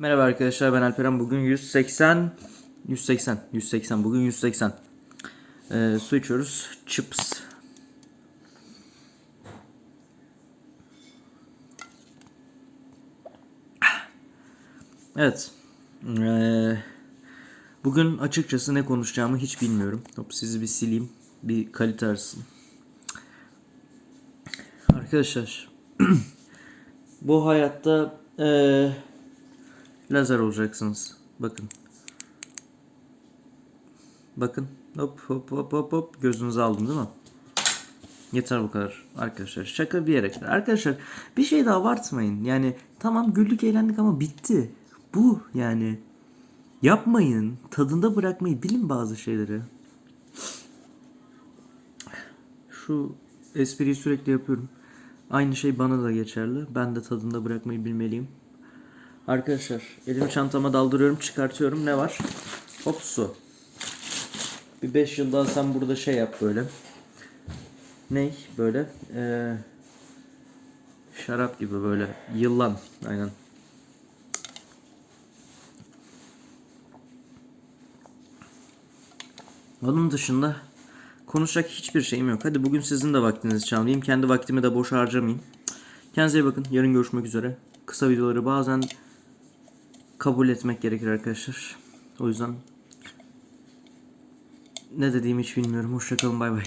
Merhaba arkadaşlar ben Alperen. Bugün 180 180 180 bugün 180 Ee, su içiyoruz chips. Evet Ee, bugün açıkçası ne konuşacağımı hiç bilmiyorum. Hop sizi bir sileyim bir kalite artsın. Arkadaşlar bu hayatta ee, lazer olacaksınız. Bakın. Bakın. Hop hop hop hop hop. Gözünüzü aldım değil mi? Yeter bu kadar arkadaşlar. Şaka bir yere kadar. Arkadaşlar bir şey de abartmayın. Yani tamam güldük eğlendik ama bitti. Bu yani. Yapmayın. Tadında bırakmayı bilin bazı şeyleri. Şu espriyi sürekli yapıyorum. Aynı şey bana da geçerli. Ben de tadında bırakmayı bilmeliyim. Arkadaşlar elimi çantama daldırıyorum çıkartıyorum ne var? Hop su. Bir 5 yıl daha sen burada şey yap böyle. Ney böyle? Ee, şarap gibi böyle yıllan aynen. Onun dışında konuşacak hiçbir şeyim yok. Hadi bugün sizin de vaktinizi çalmayayım. Kendi vaktimi de boş harcamayayım. Kendinize iyi bakın. Yarın görüşmek üzere. Kısa videoları bazen kabul etmek gerekir arkadaşlar. O yüzden ne dediğimi hiç bilmiyorum. Hoşçakalın bay bay.